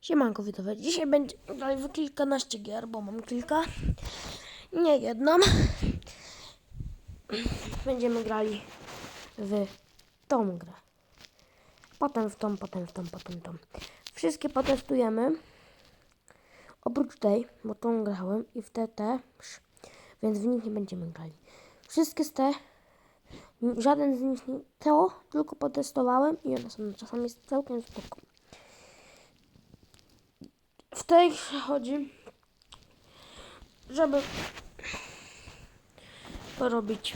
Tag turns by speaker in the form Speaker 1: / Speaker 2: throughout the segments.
Speaker 1: Siemanko widzowie, dzisiaj będzie w kilkanaście gier, bo mam kilka, nie jedną. Będziemy grali w tą grę. Potem w tą, potem w tą, potem w tą. Wszystkie potestujemy. Oprócz tej, bo tą grałem i w te też, więc w nich nie będziemy grali. Wszystkie z te, żaden z nich nie, to tylko potestowałem i one są czasami całkiem spoko. W tej chodzi, żeby porobić,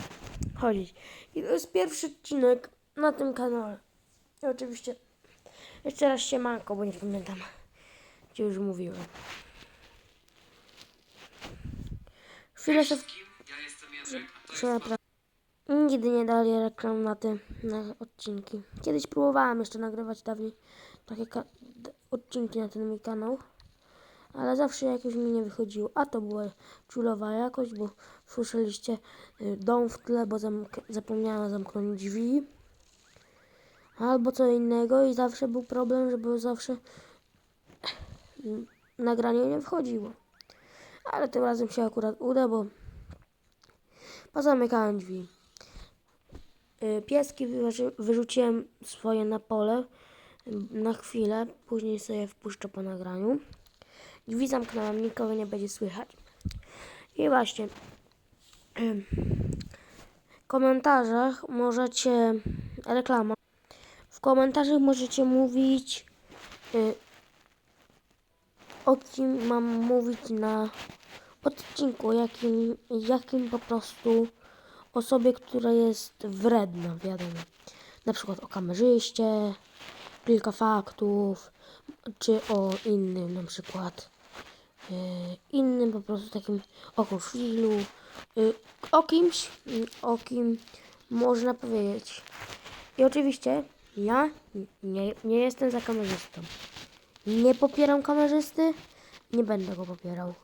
Speaker 1: chodzić. I to jest pierwszy odcinek na tym kanale. I oczywiście jeszcze raz się manko, bo nie pamiętam, gdzie już mówiłem. Chwilę sobie
Speaker 2: Ja jestem Jędrek, jest.
Speaker 1: Nigdy nie dali reklam na te na odcinki. Kiedyś próbowałam jeszcze nagrywać dawniej takie odcinki na ten mój kanał, ale zawsze jakoś mi nie wychodziło. A to była czulowa jakość, bo słyszeliście y, dom w tle, bo zamk- zapomniałam zamknąć drzwi. Albo co innego i zawsze był problem, żeby zawsze mm, nagranie nie wchodziło. Ale tym razem się akurat uda, bo Pozamykałem drzwi. Y, Pieski wyrzu- wyrzuciłem swoje na pole y, na chwilę, później sobie wpuszczę po nagraniu. Drzwi zamknąłem, nikogo nie będzie słychać. I właśnie w komentarzach możecie reklama. W komentarzach możecie mówić y, o kim mam mówić na odcinku, jakim, jakim po prostu osobie, która jest wredna, wiadomo. Na przykład o kamerzyście, kilka faktów, czy o innym na przykład yy, innym po prostu takim o Kruszwilu, yy, o kimś, o kim można powiedzieć. I oczywiście ja nie, nie jestem za kamerzystą. Nie popieram kamerzysty, nie będę go popierał.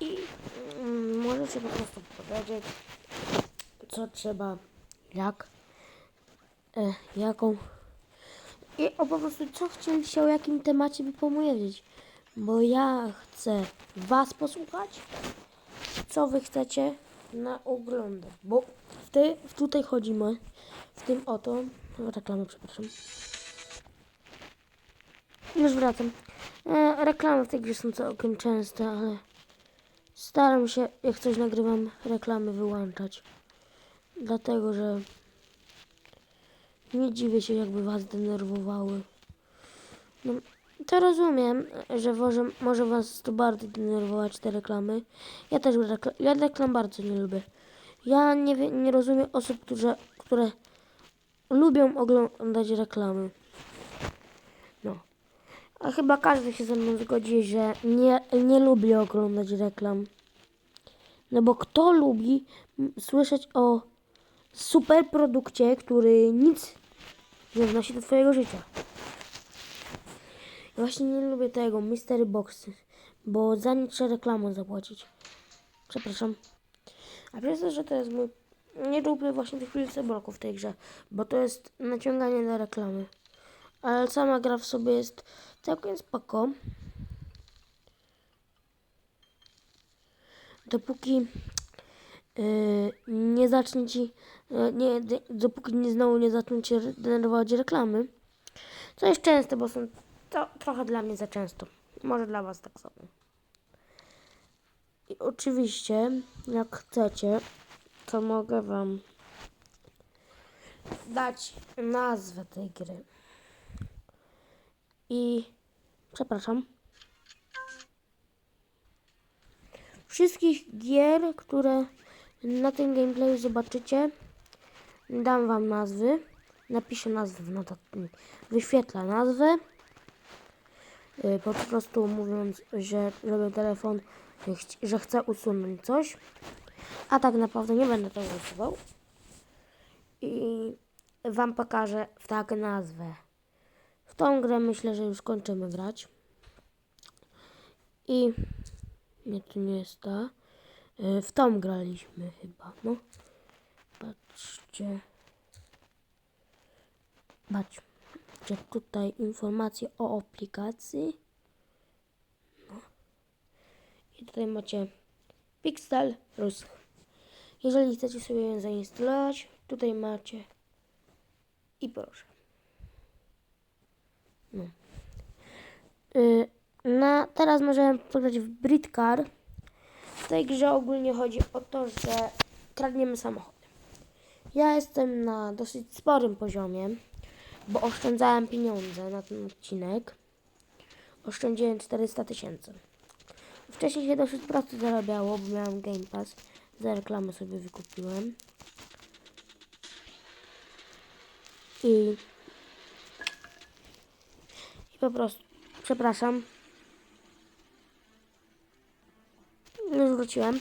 Speaker 1: I mm, możecie po prostu powiedzieć, co trzeba, jak, e, jaką. I o po prostu co chcieliście, o jakim temacie by powiedzieć. Bo ja chcę Was posłuchać, co Wy chcecie na oglądać. Bo w tej, tutaj chodzimy, w tym oto, reklamę, przepraszam. Już wracam. E, reklamy w tej grze są całkiem częste, ale staram się, jak coś nagrywam, reklamy wyłączać. Dlatego, że nie dziwię się, jakby was denerwowały. No, to rozumiem, że może, może was to bardzo denerwować te reklamy. Ja też reklam, ja reklam bardzo nie lubię. Ja nie, nie rozumiem osób, które, które lubią oglądać reklamy. No. A chyba każdy się ze mną zgodzi, że nie, nie lubię oglądać reklam. No bo kto lubi słyszeć o super produkcie, który nic nie wnosi do twojego życia? Ja właśnie nie lubię tego Mystery Boxy, bo za nie trzeba reklamę zapłacić. Przepraszam. A przez to, że to jest mój... Nie lubię właśnie tych bloków w tej grze, bo to jest naciąganie na reklamy. Ale sama gra w sobie jest całkiem spoko. Dopóki nie zacznie ci, yy, nie, dopóki nie znowu nie zaczną cię denerwować reklamy, co jest częste, bo są to trochę dla mnie za często. Może dla was tak samo. I oczywiście, jak chcecie, to mogę wam dać nazwę tej gry. I przepraszam. Wszystkich gier, które na tym gameplayu zobaczycie, dam wam nazwy. Napiszę nazwę w notatniku. Wyświetla nazwę. Po prostu mówiąc, że żeby telefon, że chcę usunąć coś. A tak naprawdę nie będę tego usuwał. I wam pokażę w tak nazwę. W tą grę myślę, że już kończymy grać. I nie, to nie jest ta. Y, W tą graliśmy chyba, no. Patrzcie. Patrz. macie tutaj informacje o aplikacji. No. I tutaj macie Pixel Rusk. Jeżeli chcecie sobie ją zainstalować, tutaj macie i proszę. No. Y, na, teraz możemy pograć w Britcar. W tej grze ogólnie chodzi o to, że kradniemy samochody. Ja jestem na dosyć sporym poziomie, bo oszczędzałem pieniądze na ten odcinek. Oszczędziłem 400 tysięcy. Wcześniej się dosyć prosto zarabiało, bo miałem Game Pass. Za reklamę sobie wykupiłem. I, I po prostu, przepraszam. Już wróciłem.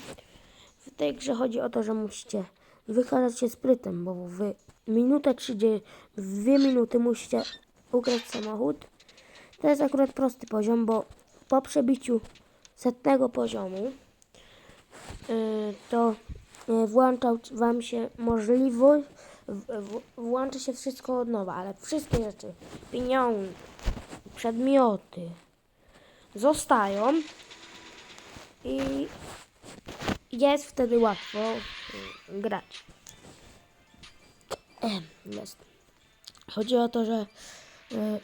Speaker 1: W tej grze chodzi o to, że musicie wykazać się sprytem, bo w minutę 30, w dwie minuty musicie ukraść samochód. To jest akurat prosty poziom, bo po przebiciu setnego poziomu yy, to yy, włącza Wam się możliwość, włączy się wszystko od nowa, ale wszystkie rzeczy, pieniądze, przedmioty zostają i jest wtedy łatwo y, grać. Jest. Chodzi o to, że y,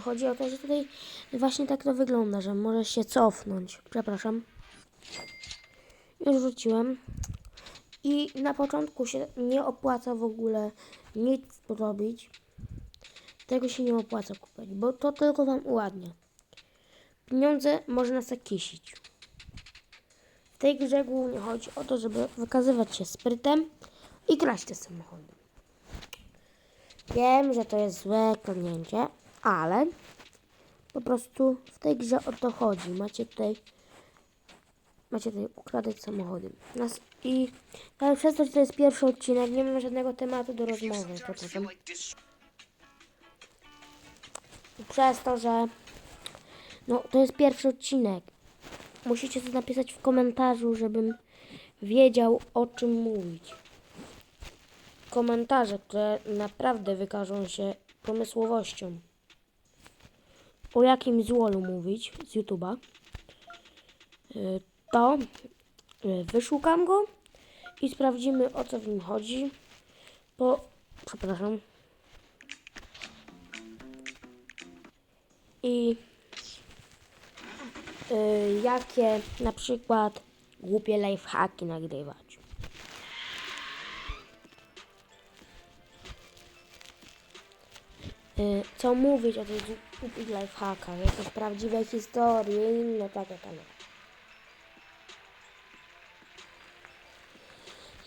Speaker 1: chodzi o to, że tutaj właśnie tak to wygląda, że możesz się cofnąć. Przepraszam. Już wróciłem. I na początku się nie opłaca w ogóle nic robić. Tego się nie opłaca kupować, bo to tylko wam uładnia. Pieniądze można zakisić. W tej grze głównie chodzi o to, żeby wykazywać się sprytem i kraść te samochody. Wiem, że to jest złe kradnięcie, ale po prostu w tej grze o to chodzi. Macie tutaj macie tutaj ukradać samochody. Nas i ale przez to, że to jest pierwszy odcinek, nie mamy żadnego tematu do rozmowy. Przez to, że no to jest pierwszy odcinek. Musicie to napisać w komentarzu, żebym wiedział o czym mówić. Komentarze, które naprawdę wykażą się pomysłowością. O jakim złolu mówić z YouTube'a, y, to y, wyszukam go i sprawdzimy o co w nim chodzi. Po, przepraszam. I y, jakie na przykład głupie lifehacki nagrywać. Y, co mówić o tych głupich lifehackach, jakieś prawdziwe historie i inne takie tematy.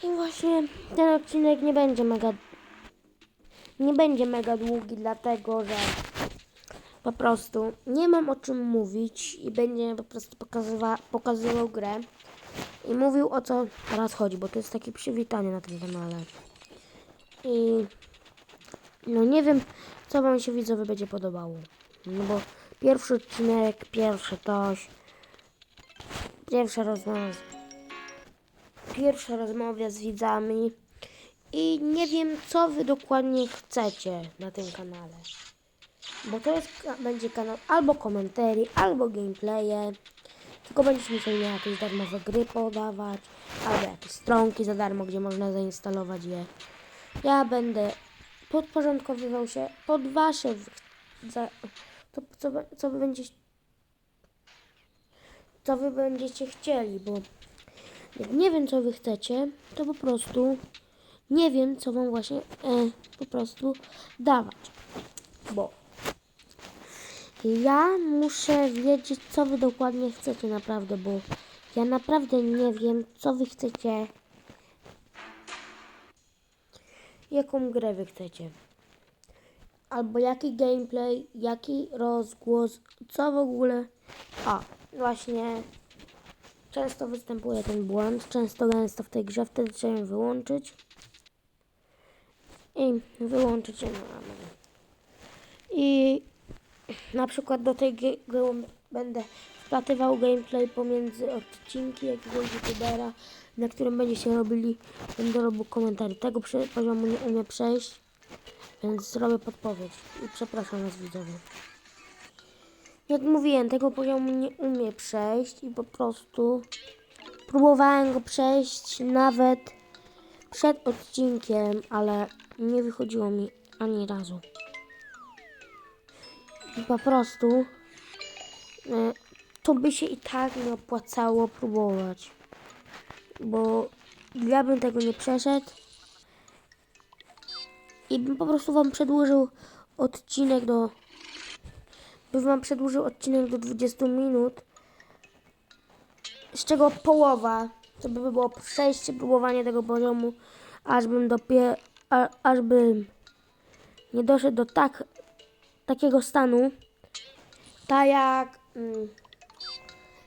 Speaker 1: I właśnie ten odcinek nie będzie mega nie będzie mega długi, dlatego że po prostu nie mam o czym mówić i będzie po prostu pokazywa, pokazywał grę i mówił o co teraz chodzi, bo to jest takie przywitanie na tym kanale. I no nie wiem, co wam się widzowie będzie podobało. No bo pierwszy odcinek, pierwszy toś, pierwsza rozmowa, pierwsza rozmowa z widzami i nie wiem, co wy dokładnie chcecie na tym kanale. Bo to jest, będzie kanał albo komentarii, albo gameplaye. Tylko będziecie musieli jakieś darmowe gry podawać, albo jakieś stronki za darmo, gdzie można zainstalować je. Ja będę podporządkowywał się pod wasze za, to, co, co wy będziecie co wy będziecie chcieli, bo jak nie wiem co wy chcecie, to po prostu nie wiem co wam właśnie e, po prostu dawać. Bo ja muszę wiedzieć co wy dokładnie chcecie naprawdę, bo ja naprawdę nie wiem co wy chcecie jaką grę wy chcecie. Albo jaki gameplay, jaki rozgłos, co w ogóle. A, właśnie często występuje ten błąd, często gęsto w tej grze, wtedy trzeba ją wyłączyć. I wyłączyć ją. I na przykład do tej gry gry będę wplatywał gameplay pomiędzy odcinki jakiegoś youtubera, na którym będziecie robili, będę robił komentarze. Tego poziomu nie umiem przejść. Więc zrobię podpowiedź. I przepraszam was widzowie. Jak mówiłem, tego poziomu nie umiem przejść i po prostu próbowałem go przejść nawet przed odcinkiem, ale nie wychodziło mi ani razu. Po prostu e, to by się i tak nie opłacało próbować. Bo ja bym tego nie przeszedł i bym po prostu wam przedłużył odcinek do bym wam przedłużył odcinek do 20 minut z czego połowa to by było przejście, próbowanie tego poziomu aż bym dopiero aż bym nie doszedł do tak takiego stanu tak jak mm,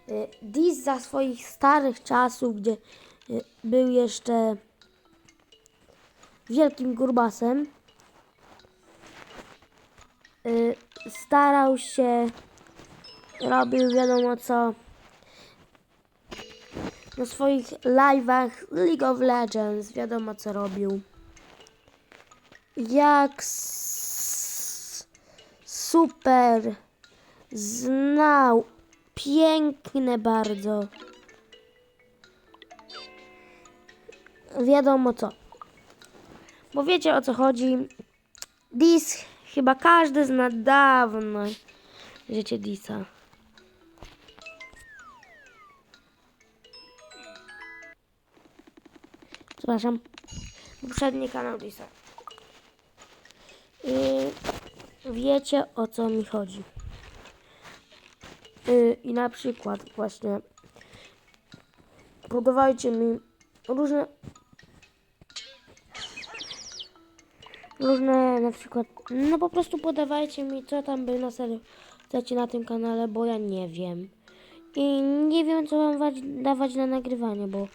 Speaker 1: y, Dis za swoich starych czasów, gdzie y, był jeszcze wielkim grubasem, y, starał się, robił wiadomo co, na swoich live'ach League of Legends, wiadomo co robił. Jak super znał piękne bardzo. Wiadomo co. Bo wiecie o co chodzi. Dis chyba każdy zna dawno. Życie Disa. Przepraszam. Poprzedni kanał Disa. I wiecie o co mi chodzi. Y, I na przykład właśnie podawajcie mi różne różne na przykład no po prostu podawajcie mi co tam by na serio chcecie na tym kanale, bo ja nie wiem. I nie wiem co wam wać- dawać na nagrywanie, bo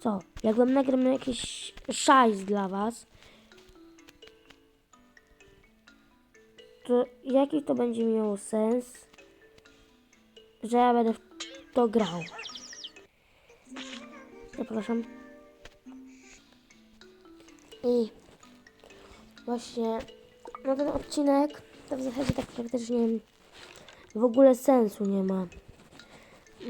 Speaker 1: co? Jak wam nagram jakiś szajs dla was, to jaki to będzie miało sens? że ja będę w to grał. Zapraszam. I właśnie no ten odcinek to w zasadzie tak praktycznie w ogóle sensu nie ma.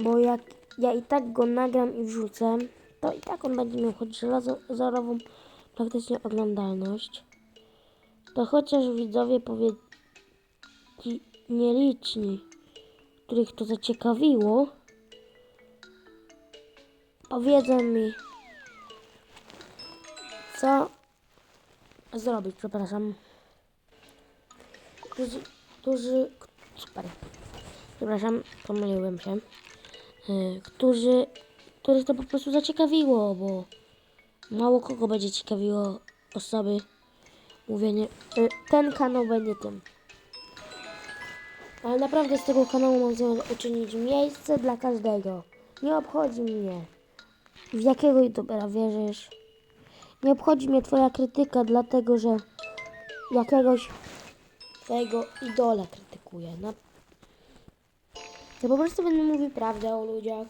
Speaker 1: Bo jak ja i tak go nagram i wrzucę, to i tak on będzie miał choć żelazorową praktycznie oglądalność. To chociaż widzowie powiedz nieliczni których to zaciekawiło, powiedzą mi, co zrobić, przepraszam. Którzy, którzy super, przepraszam, pomyliłem się, y, którzy, których to po prostu zaciekawiło, bo mało kogo będzie ciekawiło osoby mówienie, y, ten kanał będzie tym. Ale naprawdę z tego kanału mam uczynić miejsce dla każdego. Nie obchodzi mnie, w jakiego youtubera wierzysz. Nie obchodzi mnie twoja krytyka, dlatego że jakiegoś twojego idola krytykuję. Na... Ja po prostu będę mówił prawdę o ludziach.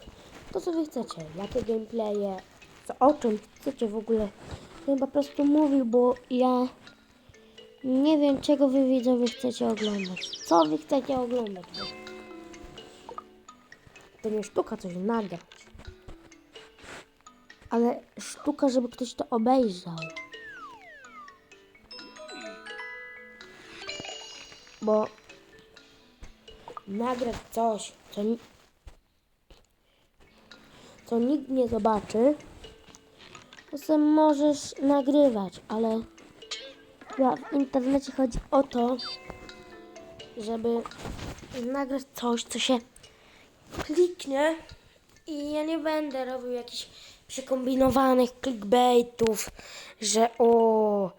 Speaker 1: To co wy chcecie, jakie gameplaye, co, o czym chcecie w ogóle. Ja po prostu mówił, bo ja nie wiem, czego wy widzowie chcecie oglądać. Co wy chcecie oglądać? To nie sztuka coś nagrać. Ale sztuka, żeby ktoś to obejrzał. Bo nagrać coś, co, ni- co nikt nie zobaczy, to sobie możesz nagrywać, ale Chyba w internecie chodzi o to, żeby nagrać coś, co się kliknie i ja nie będę robił jakichś przekombinowanych clickbaitów, że o...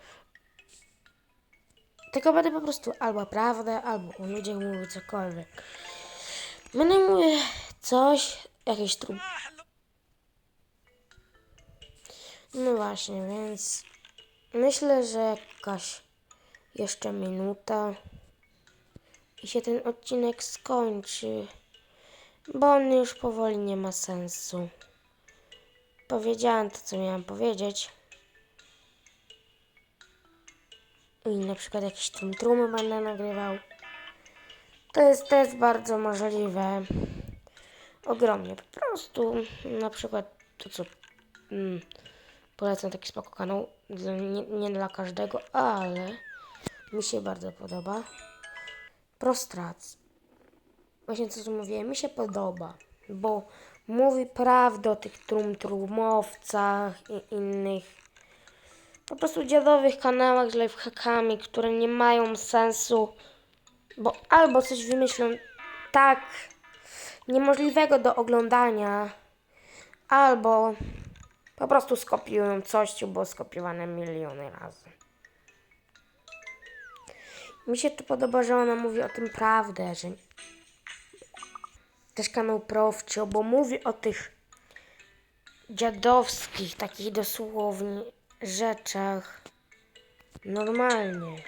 Speaker 1: Tylko będę po prostu albo prawdę, albo o ludziach mówił cokolwiek. Będę mówił coś, jakieś trud... No właśnie, więc Myślę, że jakaś jeszcze minuta i się ten odcinek skończy, bo on już powoli nie ma sensu. Powiedziałam to, co miałam powiedzieć. i na przykład jakieś trum trumy będę nagrywał. To jest, jest bardzo możliwe. Ogromnie. Po prostu na przykład to co mm, polecam taki spoko kanał. Nie, nie dla każdego, ale mi się bardzo podoba. Prostrac. Właśnie co tu mówiłem, mi się podoba, bo mówi prawdę o tych trum-trumowcach i innych po prostu dziadowych kanałach z lifehackami, które nie mają sensu, bo albo coś wymyślą tak niemożliwego do oglądania, albo po prostu skopiują coś, co było skopiowane miliony razy. Mi się to podoba, że ona mówi o tym prawdę, że też kanał Profcio, bo mówi o tych dziadowskich, takich dosłownie rzeczach normalnie.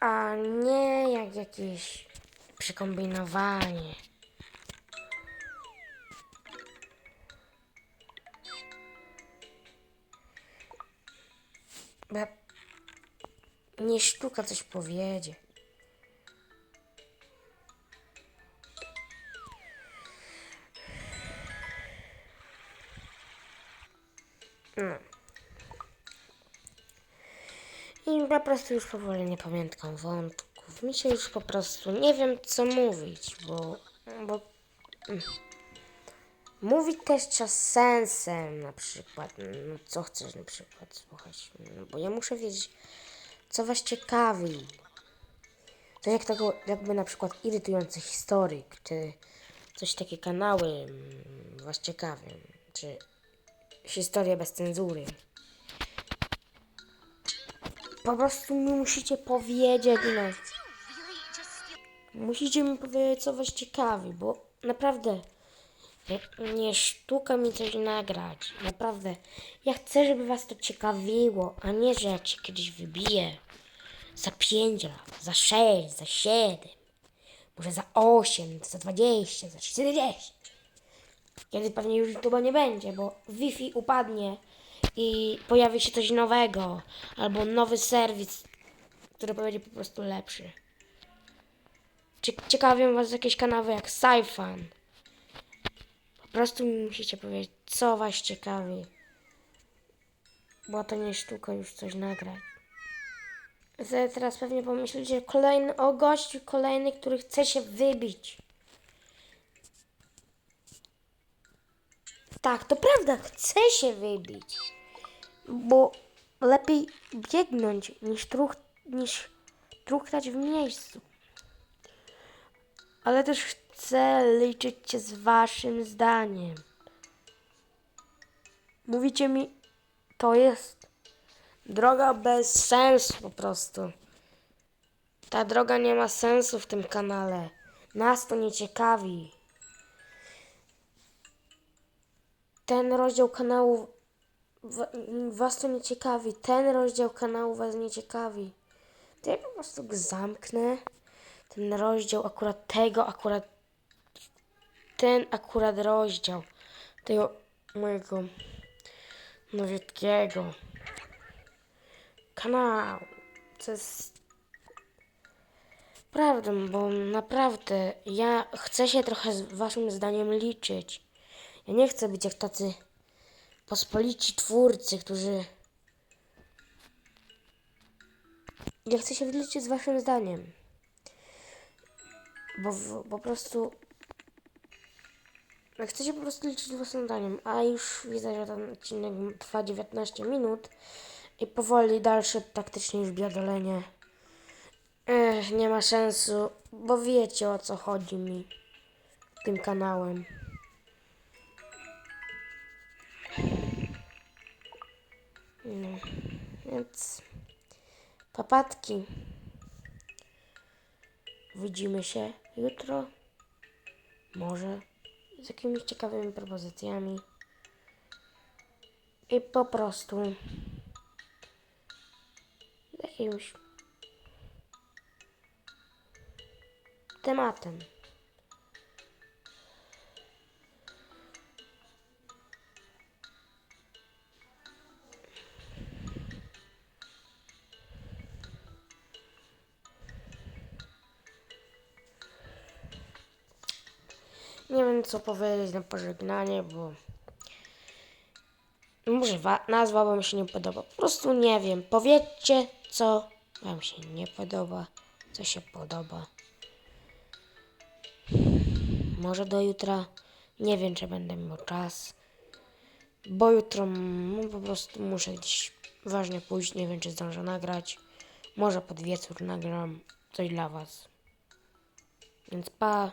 Speaker 1: A nie jak jakieś przekombinowanie. Ja- Nie sztuka coś powiedzieć. No. I po prostu już powoli nie pamiętam wątków. Mi się już po prostu nie wiem co mówić, bo, bo. Mówić też trzeba z sensem na przykład. No, co chcesz na przykład słuchać? No, bo ja muszę wiedzieć, co was ciekawi. To jak tego, jakby na przykład irytujący historyk, czy coś takie kanały mm, was ciekawią, czy historię bez cenzury. Po prostu mi musicie powiedzieć, no. Musicie mi powiedzieć, co was ciekawi, bo naprawdę nie, sztuka mi coś nagrać. Naprawdę. Ja chcę, żeby was to ciekawiło, a nie, że ja cię kiedyś wybiję. Za 5 lat, za 6, za 7, może za 8, za 20, za 40 kiedy pewnie już YouTube'a nie będzie, bo Wi-Fi upadnie i pojawi się coś nowego, albo nowy serwis, który będzie po prostu lepszy. Ciekawią Was jakieś kanały jak Syfan? Prostu mi musicie powiedzieć, co Was ciekawi. Bo to nie sztuka już coś nagrać. Teraz pewnie pomyślicie kolejny o gościu, kolejny, który chce się wybić. Tak, to prawda, chcę się wybić. Bo lepiej biegnąć niż, truch, niż truchtać w miejscu. Ale też chcę liczyć się z waszym zdaniem. Mówicie mi, to jest droga bez sensu po prostu. Ta droga nie ma sensu w tym kanale. Nas to nie ciekawi. ten rozdział kanału wa- was to nie ciekawi, ten rozdział kanału was nie ciekawi, to ja po prostu go zamknę. Ten rozdział akurat tego, akurat ten akurat rozdział tego mojego nowiutkiego kanału. To jest prawdą, bo naprawdę ja chcę się trochę z waszym zdaniem liczyć. Ja nie chcę być jak tacy pospolici twórcy, którzy. Ja chcę się liczyć z waszym zdaniem. Bo w, po prostu. Się po prostu liczyć z waszym zdaniem. A już widzę, że ten odcinek trwa 19 minut. I powoli dalsze praktycznie już biadolenie. Ech, nie ma sensu, bo wiecie o co chodzi mi tym kanałem. No, więc papatki. Widzimy się jutro. Może z jakimiś ciekawymi propozycjami. I po prostu jakimś tematem. Nie wiem co powiedzieć na pożegnanie, bo może wa- nazwa wam się nie podoba. Po prostu nie wiem. Powiedzcie co wam się nie podoba, co się podoba. Może do jutra. Nie wiem, czy będę miał czas. Bo jutro mm, po prostu muszę gdzieś ważnie pójść. Nie wiem, czy zdążę nagrać. Może pod wieczór nagram coś dla Was. Więc pa.